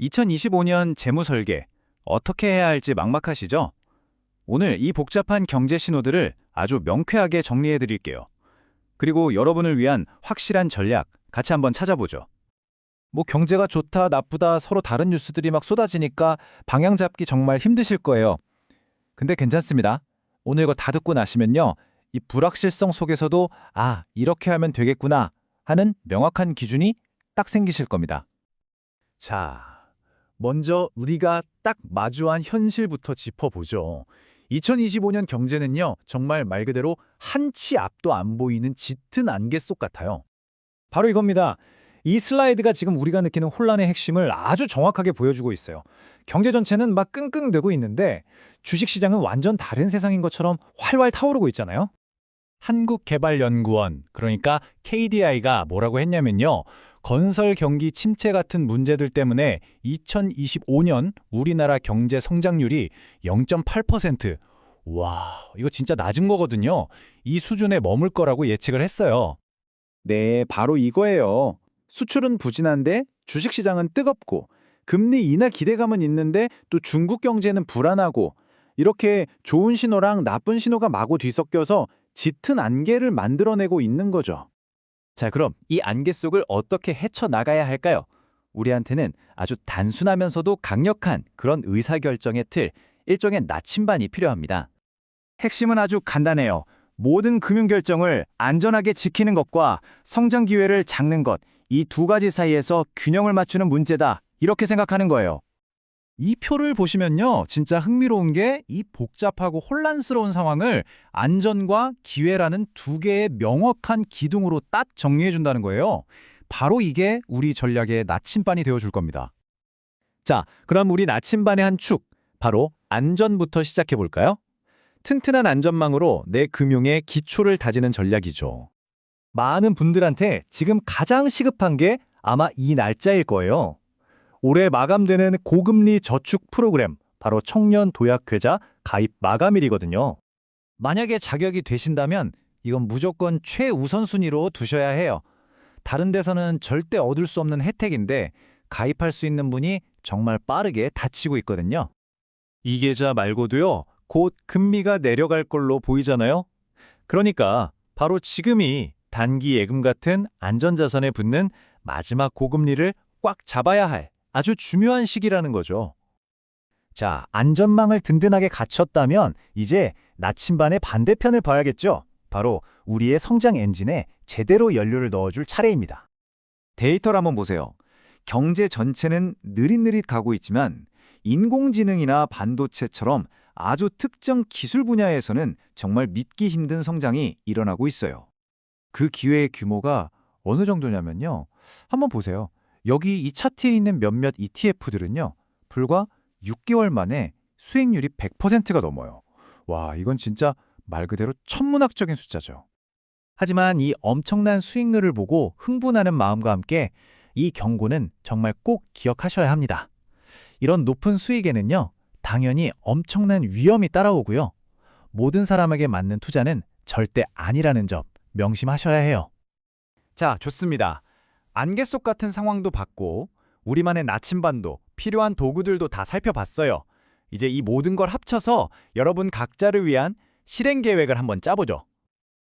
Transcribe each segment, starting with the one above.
2025년 재무 설계 어떻게 해야 할지 막막하시죠? 오늘 이 복잡한 경제 신호들을 아주 명쾌하게 정리해 드릴게요. 그리고 여러분을 위한 확실한 전략 같이 한번 찾아보죠. 뭐 경제가 좋다, 나쁘다 서로 다른 뉴스들이 막 쏟아지니까 방향 잡기 정말 힘드실 거예요. 근데 괜찮습니다. 오늘 이거 다 듣고 나시면요. 이 불확실성 속에서도 아, 이렇게 하면 되겠구나 하는 명확한 기준이 딱 생기실 겁니다. 자, 먼저 우리가 딱 마주한 현실부터 짚어보죠. 2025년 경제는요, 정말 말 그대로 한 치 앞도 안 보이는 짙은 안개 속 같아요. 바로 이겁니다. 이 슬라이드가 지금 우리가 느끼는 혼란의 핵심을 아주 정확하게 보여주고 있어요. 경제 전체는 막 끙끙대고 있는데 주식시장은 완전 다른 세상인 것처럼 활활 타오르고 있잖아요. 한국개발연구원, 그러니까 KDI가 뭐라고 했냐면요. 건설 경기 침체 같은 문제들 때문에 2025년 우리나라 경제 성장률이 0.8%. 와, 이거 진짜 낮은 거거든요. 이 수준에 머물 거라고 예측을 했어요. 네, 바로 이거예요. 수출은 부진한데 주식시장은 뜨겁고 금리 인하 기대감은 있는데 또 중국 경제는 불안하고 이렇게 좋은 신호랑 나쁜 신호가 마구 뒤섞여서 짙은 안개를 만들어내고 있는 거죠. 자, 그럼 이 안개 속을 어떻게 헤쳐나가야 할까요? 우리한테는 아주 단순하면서도 강력한 그런 의사결정의 틀, 일종의 나침반이 필요합니다. 핵심은 아주 간단해요. 모든 금융결정을 안전하게 지키는 것과 성장 기회를 잡는 것, 이 두 가지 사이에서 균형을 맞추는 문제다. 이렇게 생각하는 거예요. 이 표를 보시면요. 진짜 흥미로운 게 이 복잡하고 혼란스러운 상황을 안전과 기회라는 두 개의 명확한 기둥으로 딱 정리해 준다는 거예요. 바로 이게 우리 전략의 나침반이 되어 줄 겁니다. 자, 그럼 우리 나침반의 한 축, 바로 안전부터 시작해 볼까요? 튼튼한 안전망으로 내 금융의 기초를 다지는 전략이죠. 많은 분들한테 지금 가장 시급한 게 아마 이 날짜일 거예요. 올해 마감되는 고금리 저축 프로그램, 바로 청년 도약계좌 가입 마감일이거든요. 만약에 자격이 되신다면 이건 무조건 최우선순위로 두셔야 해요. 다른 데서는 절대 얻을 수 없는 혜택인데 가입할 수 있는 분이 정말 빠르게 닫히고 있거든요. 이 계좌 말고도요, 곧 금리가 내려갈 걸로 보이잖아요? 그러니까 바로 지금이 단기 예금 같은 안전자산에 붙는 마지막 고금리를 꽉 잡아야 할 아주 중요한 시기라는 거죠. 자, 안전망을 든든하게 갖췄다면 이제 나침반의 반대편을 봐야겠죠. 바로 우리의 성장 엔진에 제대로 연료를 넣어줄 차례입니다. 데이터를 한번 보세요. 경제 전체는 느릿느릿 가고 있지만 인공지능이나 반도체처럼 아주 특정 기술 분야에서는 정말 믿기 힘든 성장이 일어나고 있어요. 그 기회의 규모가 어느 정도냐면요. 한번 보세요. 여기 이 차트에 있는 몇몇 ETF들은요. 불과 6개월 만에 수익률이 100%가 넘어요. 와, 이건 진짜 말 그대로 천문학적인 숫자죠. 하지만 이 엄청난 수익률을 보고 흥분하는 마음과 함께 이 경고는 정말 꼭 기억하셔야 합니다. 이런 높은 수익에는요, 당연히 엄청난 위험이 따라오고요. 모든 사람에게 맞는 투자는 절대 아니라는 점 명심하셔야 해요. 자, 좋습니다. 안개 속 같은 상황도 봤고 우리만의 나침반도 필요한 도구들도 다 살펴봤어요. 이제 이 모든 걸 합쳐서 여러분 각자를 위한 실행 계획을 한번 짜보죠.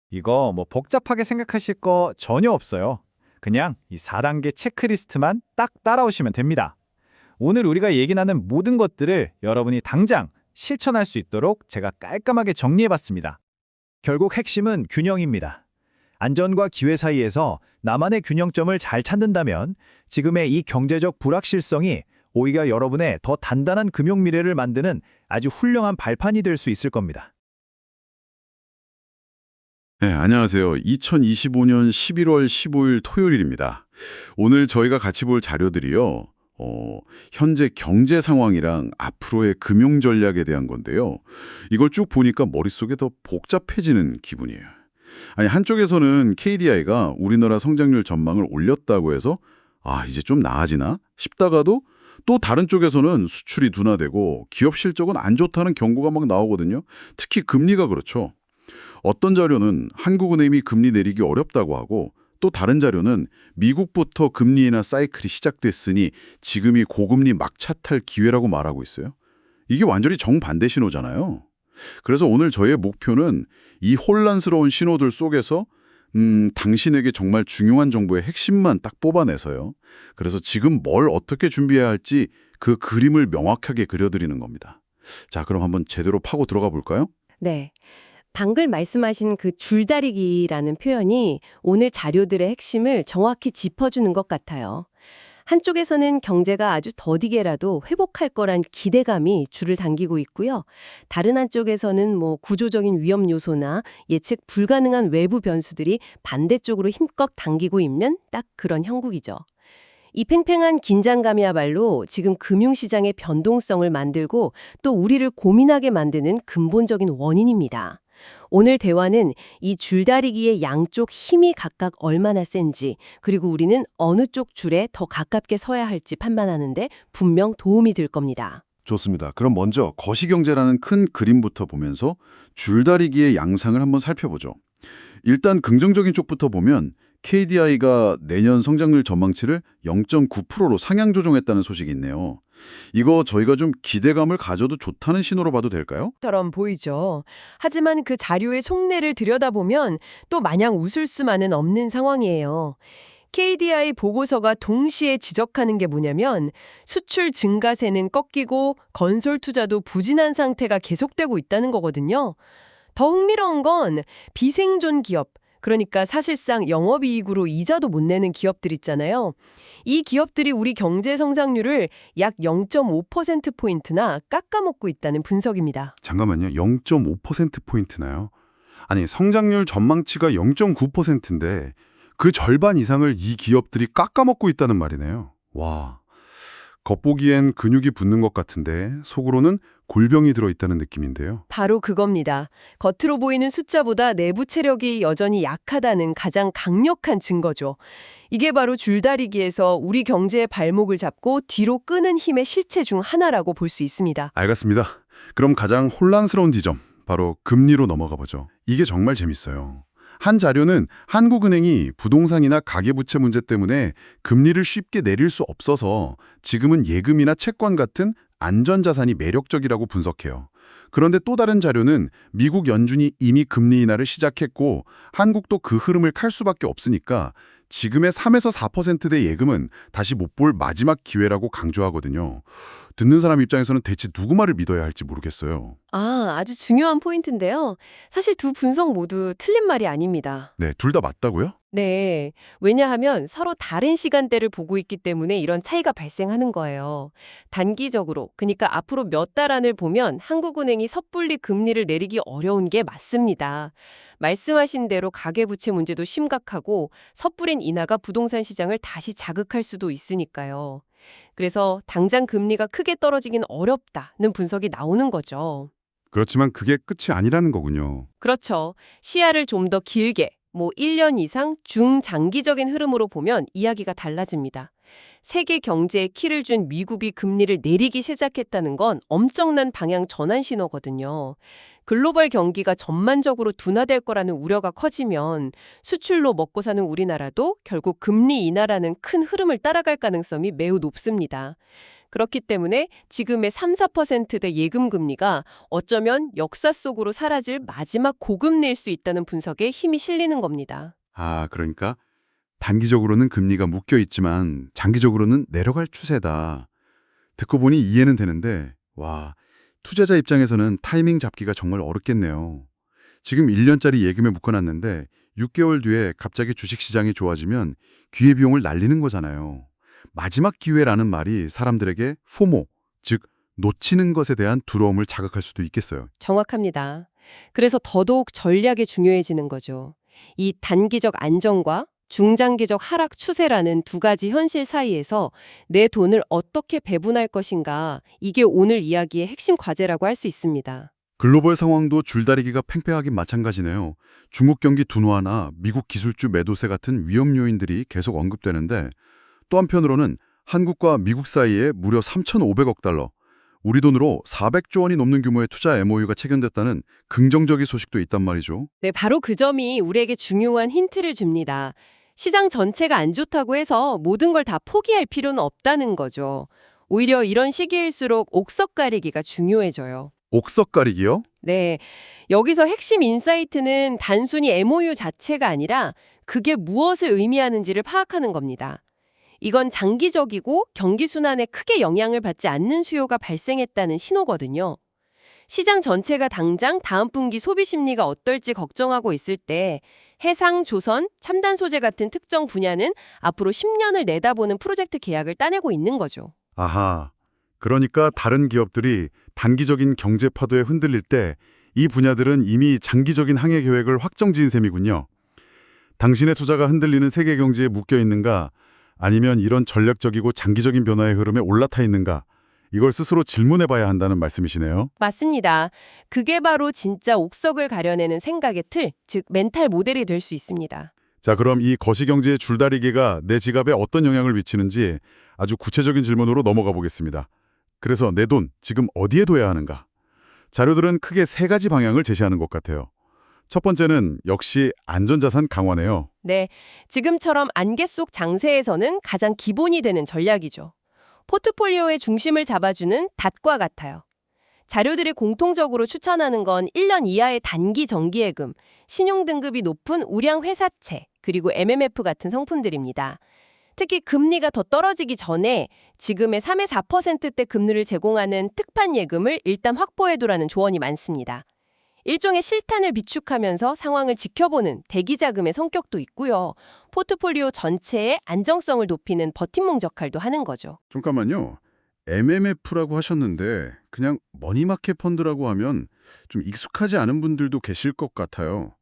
이거 뭐 복잡하게 생각하실 거 전혀 없어요. 그냥 이 4단계 체크리스트만 딱 따라오시면 됩니다. 오늘 우리가 얘기 나눈 모든 것들을 여러분이 당장 실천할 수 있도록 제가 깔끔하게 정리해봤습니다. 결국 핵심은 균형입니다. 안전과 기회 사이에서 나만의 균형점을 잘 찾는다면 지금의 이 경제적 불확실성이 오히려 여러분의 더 단단한 금융 미래를 만드는 아주 훌륭한 발판이 될 수 있을 겁니다. 네, 안녕하세요. 2025년 11월 15일 토요일입니다. 오늘 저희가 같이 볼 자료들이요. 어, 현재 경제 상황이랑 앞으로의 금융 전략에 대한 건데요. 이걸 쭉 보니까 머릿속에 더 복잡해지는 기분이에요. 아니, 한쪽에서는 KDI가 우리나라 성장률 전망을 올렸다고 해서 아, 이제 좀 나아지나 싶다가도 또 다른 쪽에서는 수출이 둔화되고 기업 실적은 안 좋다는 경고가 막 나오거든요. 특히 금리가 그렇죠. 어떤 자료는 한국은행이 금리 내리기 어렵다고 하고 또 다른 자료는 미국부터 금리 인하 사이클이 시작됐으니 지금이 고금리 막차 탈 기회라고 말하고 있어요. 이게 완전히 정반대 신호잖아요. 그래서 오늘 저희의 목표는 이 혼란스러운 신호들 속에서 음, 당신에게 정말 중요한 정보의 핵심만 딱 뽑아내서요. 그래서 지금 뭘 어떻게 준비해야 할지 그 그림을 명확하게 그려드리는 겁니다. 자, 그럼 한번 제대로 파고 들어가 볼까요? 네. 방금 말씀하신 그 줄다리기라는 표현이 오늘 자료들의 핵심을 정확히 짚어주는 것 같아요. 한쪽에서는 경제가 아주 더디게라도 회복할 거란 기대감이 줄을 당기고 있고요. 다른 한쪽에서는 뭐 구조적인 위험 요소나 예측 불가능한 외부 변수들이 반대쪽으로 힘껏 당기고 있면 딱 그런 형국이죠. 이 팽팽한 긴장감이야말로 지금 금융시장의 변동성을 만들고 또 우리를 고민하게 만드는 근본적인 원인입니다. 오늘 대화는 이 줄다리기의 양쪽 힘이 각각 얼마나 센지 그리고 우리는 어느 쪽 줄에 더 가깝게 서야 할지 판단하는데 분명 도움이 될 겁니다. 좋습니다. 그럼 먼저 거시경제라는 큰 그림부터 보면서 줄다리기의 양상을 한번 살펴보죠. 일단 긍정적인 쪽부터 보면 KDI가 내년 성장률 전망치를 0.9%로 상향 조정했다는 소식이 있네요. 이거 저희가 좀 기대감을 가져도 좋다는 신호로 봐도 될까요? 처럼 보이죠. 하지만 그 자료의 속내를 들여다보면 또 마냥 웃을 수만은 없는 상황이에요. KDI 보고서가 동시에 지적하는 게 뭐냐면 수출 증가세는 꺾이고 건설 투자도 부진한 상태가 계속되고 있다는 거거든요. 더 흥미로운 건 비생존 기업, 그러니까 사실상 영업이익으로 이자도 못 내는 기업들 있잖아요. 이 기업들이 우리 경제 성장률을 약 0.5%포인트나 깎아먹고 있다는 분석입니다. 잠깐만요. 0.5%포인트나요? 아니, 성장률 전망치가 0.9%인데 그 절반 이상을 이 기업들이 깎아먹고 있다는 말이네요. 와, 겉보기엔 근육이 붙는 것 같은데 속으로는 골병이 들어있다는 느낌인데요. 바로 그겁니다. 겉으로 보이는 숫자보다 내부 체력이 여전히 약하다는 가장 강력한 증거죠. 이게 바로 줄다리기에서 우리 경제의 발목을 잡고 뒤로 끄는 힘의 실체 중 하나라고 볼 수 있습니다. 알겠습니다. 그럼 가장 혼란스러운 지점, 바로 금리로 넘어가 보죠. 이게 정말 재밌어요. 한 자료는 한국은행이 부동산이나 가계부채 문제 때문에 금리를 쉽게 내릴 수 없어서 지금은 예금이나 채권 같은 안전자산이 매력적이라고 분석해요. 그런데 또 다른 자료는 미국 연준이 이미 금리 인하를 시작했고 한국도 그 흐름을 칼 수밖에 없으니까 지금의 3에서 4%대 예금은 다시 못 볼 마지막 기회라고 강조하거든요. 듣는 사람 입장에서는 대체 누구 말을 믿어야 할지 모르겠어요. 아, 아주 중요한 포인트인데요. 사실 두 분석 모두 틀린 말이 아닙니다. 네, 둘 다 맞다고요? 네. 왜냐하면 서로 다른 시간대를 보고 있기 때문에 이런 차이가 발생하는 거예요. 단기적으로, 그러니까 앞으로 몇 달 안을 보면 한국은행이 섣불리 금리를 내리기 어려운 게 맞습니다. 말씀하신 대로 가계부채 문제도 심각하고 섣불린 인하가 부동산 시장을 다시 자극할 수도 있으니까요. 그래서 당장 금리가 크게 떨어지긴 어렵다는 분석이 나오는 거죠. 그렇지만 그게 끝이 아니라는 거군요. 그렇죠. 시야를 좀 더 길게, 뭐 1년 이상 중장기적인 흐름으로 보면 이야기가 달라집니다. 세계 경제에 키를 준 미국이 금리를 내리기 시작했다는 건 엄청난 방향 전환 신호거든요. 글로벌 경기가 전반적으로 둔화될 거라는 우려가 커지면 수출로 먹고 사는 우리나라도 결국 금리 인하라는 큰 흐름을 따라갈 가능성이 매우 높습니다. 그렇기 때문에 지금의 3, 4%대 예금 금리가 어쩌면 역사 속으로 사라질 마지막 고금리일 수 있다는 분석에 힘이 실리는 겁니다. 아, 그러니까 단기적으로는 금리가 묶여 있지만 장기적으로는 내려갈 추세다. 듣고 보니 이해는 되는데 와, 투자자 입장에서는 타이밍 잡기가 정말 어렵겠네요. 지금 1년짜리 예금에 묶어놨는데 6개월 뒤에 갑자기 주식시장이 좋아지면 기회비용을 날리는 거잖아요. 마지막 기회라는 말이 사람들에게 포모, 즉 놓치는 것에 대한 두려움을 자극할 수도 있겠어요. 정확합니다. 그래서 더더욱 전략이 중요해지는 거죠. 이 단기적 안정과 중장기적 하락 추세라는 두 가지 현실 사이에서 내 돈을 어떻게 배분할 것인가, 이게 오늘 이야기의 핵심 과제라고 할 수 있습니다. 글로벌 상황도 줄다리기가 팽팽하긴 마찬가지네요. 중국 경기 둔화나 미국 기술주 매도세 같은 위험 요인들이 계속 언급되는데 또 한편으로는 한국과 미국 사이에 무려 3,500억 달러, 우리 돈으로 400조 원이 넘는 규모의 투자 MOU가 체결됐다는 긍정적인 소식도 있단 말이죠. 네, 바로 그 점이 우리에게 중요한 힌트를 줍니다. 시장 전체가 안 좋다고 해서 모든 걸 다 포기할 필요는 없다는 거죠. 오히려 이런 시기일수록 옥석 가리기가 중요해져요. 옥석 가리기요? 네. 여기서 핵심 인사이트는 단순히 MOU 자체가 아니라 그게 무엇을 의미하는지를 파악하는 겁니다. 이건 장기적이고 경기 순환에 크게 영향을 받지 않는 수요가 발생했다는 신호거든요. 시장 전체가 당장 다음 분기 소비 심리가 어떨지 걱정하고 있을 때 해상, 조선, 첨단 소재 같은 특정 분야는 앞으로 10년을 내다보는 프로젝트 계약을 따내고 있는 거죠. 아하. 그러니까 다른 기업들이 단기적인 경제 파도에 흔들릴 때 이 분야들은 이미 장기적인 항해 계획을 확정 지은 셈이군요. 당신의 투자가 흔들리는 세계 경제에 묶여 있는가 아니면 이런 전략적이고 장기적인 변화의 흐름에 올라타 있는가 이걸 스스로 질문해 봐야 한다는 말씀이시네요. 맞습니다. 그게 바로 진짜 옥석을 가려내는 생각의 틀, 즉 멘탈 모델이 될 수 있습니다. 자, 그럼 이 거시경제의 줄다리기가 내 지갑에 어떤 영향을 미치는지 아주 구체적인 질문으로 넘어가 보겠습니다. 그래서 내 돈 지금 어디에 둬야 하는가? 자료들은 크게 세 가지 방향을 제시하는 것 같아요. 첫 번째는 역시 안전자산 강화네요. 네, 지금처럼 안개 속 장세에서는 가장 기본이 되는 전략이죠. 포트폴리오의 중심을 잡아주는 닷과 같아요. 자료들이 공통적으로 추천하는 건 1년 이하의 단기 정기예금, 신용 등급이 높은 우량 회사채, 그리고 MMF 같은 성품들입니다. 특히 금리가 더 떨어지기 전에 지금의 3에 4%대 금리를 제공하는 특판 예금을 일단 확보해두라는 조언이 많습니다. 일종의 실탄을 비축하면서 상황을 지켜보는 대기자금의 성격도 있고요. 포트폴리오 전체의 안정성을 높이는 버팀목 역할도 하는 거죠. 잠깐만요. MMF라고 하셨는데 그냥 머니마켓 펀드라고 하면 좀 익숙하지 않은 분들도 계실 것 같아요.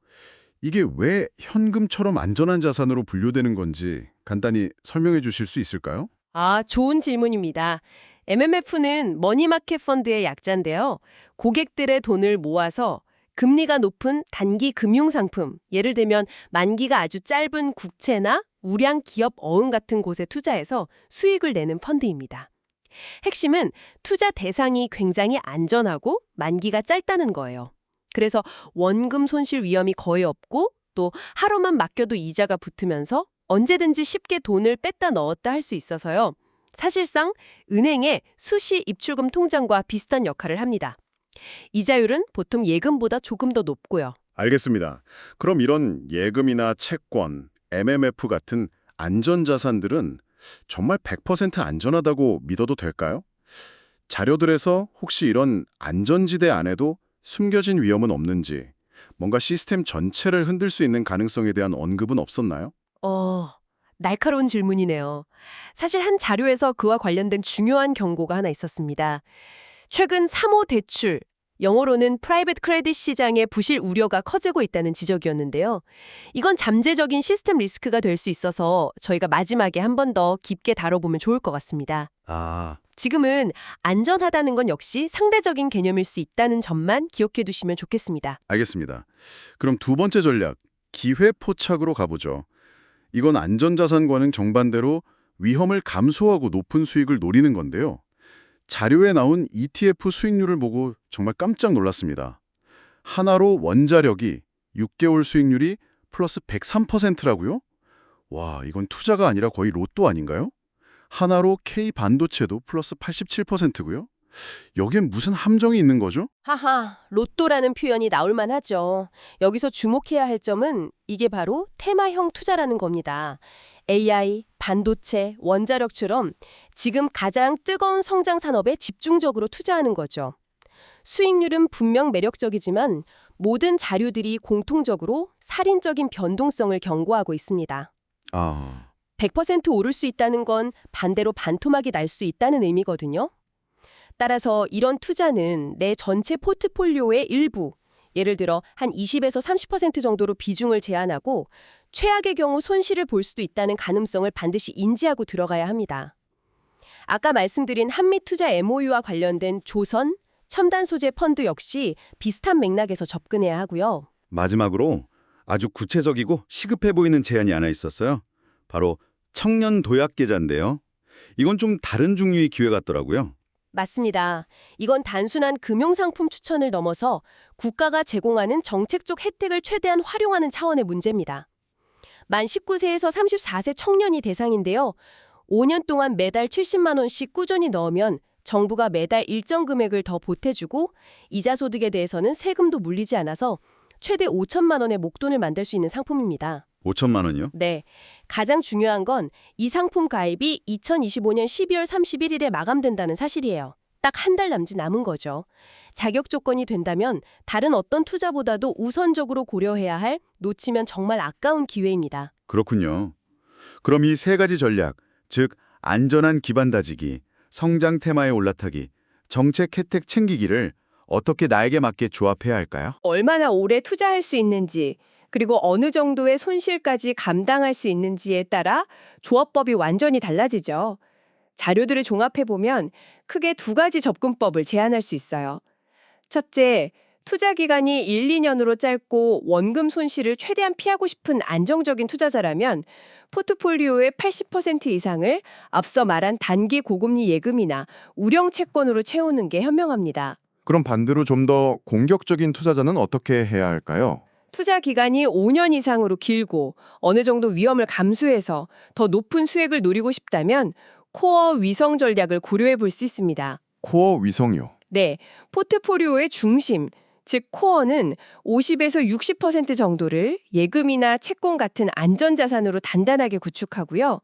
이게 왜 현금처럼 안전한 자산으로 분류되는 건지 간단히 설명해 주실 수 있을까요? 아, 좋은 질문입니다. MMF는 머니마켓 펀드의 약자인데요. 고객들의 돈을 모아서 금리가 높은 단기 금융상품, 예를 들면 만기가 아주 짧은 국채나 우량 기업 어음 같은 곳에 투자해서 수익을 내는 펀드입니다. 핵심은 투자 대상이 굉장히 안전하고 만기가 짧다는 거예요. 그래서 원금 손실 위험이 거의 없고 또 하루만 맡겨도 이자가 붙으면서 언제든지 쉽게 돈을 뺐다 넣었다 할 수 있어서요. 사실상 은행의 수시 입출금 통장과 비슷한 역할을 합니다. 이자율은 보통 예금보다 조금 더 높고요. 알겠습니다. 그럼 이런 예금이나 채권, MMF 같은 안전자산들은 정말 100% 안전하다고 믿어도 될까요? 자료들에서 혹시 이런 안전지대 안에도 숨겨진 위험은 없는지, 뭔가 시스템 전체를 흔들 수 있는 가능성에 대한 언급은 없었나요? 어, 날카로운 질문이네요. 사실 한 자료에서 그와 관련된 중요한 경고가 하나 있었습니다. 최근 3호 대출, 영어로는 프라이빗 크레딧 시장의 부실 우려가 커지고 있다는 지적이었는데요. 이건 잠재적인 시스템 리스크가 될 수 있어서 저희가 마지막에 한 번 더 깊게 다뤄보면 좋을 것 같습니다. 아, 지금은 안전하다는 건 역시 상대적인 개념일 수 있다는 점만 기억해 두시면 좋겠습니다. 알겠습니다. 그럼 두 번째 전략, 기회 포착으로 가보죠. 이건 안전자산과는 정반대로 위험을 감소하고 높은 수익을 노리는 건데요. 자료에 나온 ETF 수익률을 보고 정말 깜짝 놀랐습니다. 하나로 원자력이 6개월 수익률이 플러스 103%라고요? 와, 이건 투자가 아니라 거의 로또 아닌가요? 하나로 K 반도체도 플러스 87%고요. 여기엔 무슨 함정이 있는 거죠? 하하, 로또라는 표현이 나올 만하죠. 여기서 주목해야 할 점은 이게 바로 테마형 투자라는 겁니다. AI, 반도체, 원자력처럼 지금 가장 뜨거운 성장 산업에 집중적으로 투자하는 거죠. 수익률은 분명 매력적이지만 모든 자료들이 공통적으로 살인적인 변동성을 경고하고 있습니다. 아, 100% 오를 수 있다는 건 반대로 반토막이 날 수 있다는 의미거든요. 따라서 이런 투자는 내 전체 포트폴리오의 일부, 예를 들어 한 20에서 30% 정도로 비중을 제한하고 최악의 경우 손실을 볼 수도 있다는 가능성을 반드시 인지하고 들어가야 합니다. 아까 말씀드린 한미 투자 MOU와 관련된 조선, 첨단 소재 펀드 역시 비슷한 맥락에서 접근해야 하고요. 마지막으로 아주 구체적이고 시급해 보이는 제안이 하나 있었어요. 바로 청년 도약 계좌인데요. 이건 좀 다른 종류의 기회 같더라고요. 맞습니다. 이건 단순한 금융상품 추천을 넘어서 국가가 제공하는 정책적 혜택을 최대한 활용하는 차원의 문제입니다. 만 19세에서 34세 청년이 대상인데요. 5년 동안 매달 70만 원씩 꾸준히 넣으면 정부가 매달 일정 금액을 더 보태주고 이자 소득에 대해서는 세금도 물리지 않아서 최대 5천만 원의 목돈을 만들 수 있는 상품입니다. 5천만 원이요? 네. 가장 중요한 건 이 상품 가입이 2025년 12월 31일에 마감된다는 사실이에요. 딱 한 달 남짓 남은 거죠. 자격 조건이 된다면 다른 어떤 투자보다도 우선적으로 고려해야 할 놓치면 정말 아까운 기회입니다. 그렇군요. 그럼 이 세 가지 전략, 즉 안전한 기반 다지기, 성장 테마에 올라타기, 정책 혜택 챙기기를 어떻게 나에게 맞게 조합해야 할까요? 얼마나 오래 투자할 수 있는지, 그리고 어느 정도의 손실까지 감당할 수 있는지에 따라 조합법이 완전히 달라지죠. 자료들을 종합해보면 크게 두 가지 접근법을 제안할 수 있어요. 첫째, 투자 기간이 1, 2년으로 짧고 원금 손실을 최대한 피하고 싶은 안정적인 투자자라면 포트폴리오의 80% 이상을 앞서 말한 단기 고금리 예금이나 우령 채권으로 채우는 게 현명합니다. 그럼 반대로 좀 더 공격적인 투자자는 어떻게 해야 할까요? 투자 기간이 5년 이상으로 길고 어느 정도 위험을 감수해서 더 높은 수익을 노리고 싶다면 코어 위성 전략을 고려해 볼 수 있습니다. 코어 위성이요. 네, 포트폴리오의 중심, 즉 코어는 50에서 60% 정도를 예금이나 채권 같은 안전자산으로 단단하게 구축하고요.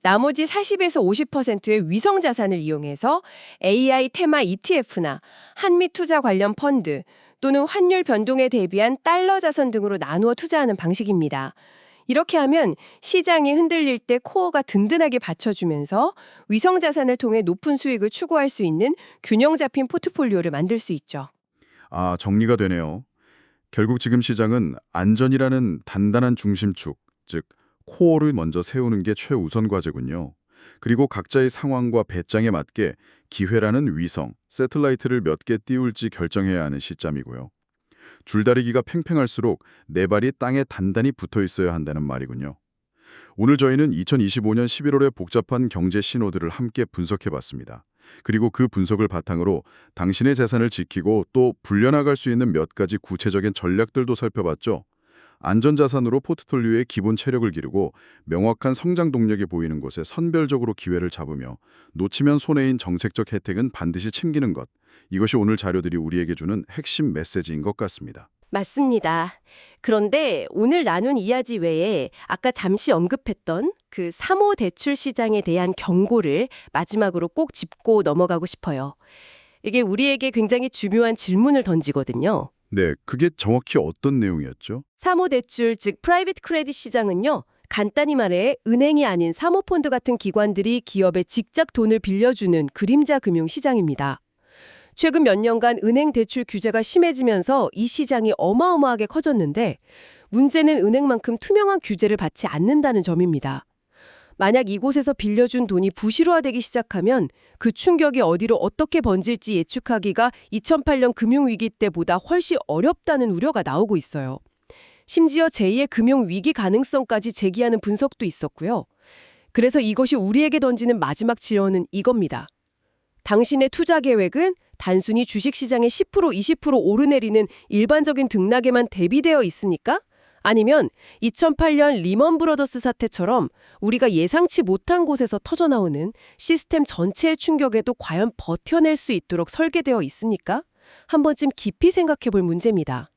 나머지 40에서 50%의 위성 자산을 이용해서 AI 테마 ETF나 한미 투자 관련 펀드 또는 환율 변동에 대비한 달러 자산 등으로 나누어 투자하는 방식입니다. 이렇게 하면 시장이 흔들릴 때 코어가 든든하게 받쳐주면서 위성 자산을 통해 높은 수익을 추구할 수 있는 균형 잡힌 포트폴리오를 만들 수 있죠. 아, 정리가 되네요. 결국 지금 시장은 안전이라는 단단한 중심축, 즉 코어를 먼저 세우는 게 최우선 과제군요. 그리고 각자의 상황과 배짱에 맞게 기회라는 위성, 세틀라이트를 몇 개 띄울지 결정해야 하는 시점이고요. 줄다리기가 팽팽할수록 내 발이 땅에 단단히 붙어 있어야 한다는 말이군요. 오늘 저희는 2025년 11월의 복잡한 경제 신호들을 함께 분석해 봤습니다. 그리고 그 분석을 바탕으로 당신의 재산을 지키고 또 불려나갈 수 있는 몇 가지 구체적인 전략들도 살펴봤죠. 안전자산으로 포트폴리오의 기본 체력을 기르고 명확한 성장 동력이 보이는 곳에 선별적으로 기회를 잡으며 놓치면 손해인 정책적 혜택은 반드시 챙기는 것. 이것이 오늘 자료들이 우리에게 주는 핵심 메시지인 것 같습니다. 맞습니다. 그런데 오늘 나눈 이야기 외에 아까 잠시 언급했던 그 3호 대출 시장에 대한 경고를 마지막으로 꼭 짚고 넘어가고 싶어요. 이게 우리에게 굉장히 중요한 질문을 던지거든요. 네, 그게 정확히 어떤 내용이었죠? 3호 대출, 즉 프라이빗 크레딧 시장은요. 간단히 말해 은행이 아닌 사모펀드 같은 기관들이 기업에 직접 돈을 빌려주는 그림자 금융 시장입니다. 최근 몇 년간 은행 대출 규제가 심해지면서 이 시장이 어마어마하게 커졌는데 문제는 은행만큼 투명한 규제를 받지 않는다는 점입니다. 만약 이곳에서 빌려준 돈이 부실화되기 시작하면 그 충격이 어디로 어떻게 번질지 예측하기가 2008년 금융위기 때보다 훨씬 어렵다는 우려가 나오고 있어요. 심지어 제2의 금융위기 가능성까지 제기하는 분석도 있었고요. 그래서 이것이 우리에게 던지는 마지막 질문은 이겁니다. 당신의 투자 계획은 단순히 주식시장의 10% 20% 오르내리는 일반적인 등락에만 대비되어 있습니까? 아니면 2008년 리먼 브러더스 사태처럼 우리가 예상치 못한 곳에서 터져나오는 시스템 전체의 충격에도 과연 버텨낼 수 있도록 설계되어 있습니까? 한 번쯤 깊이 생각해 볼 문제입니다.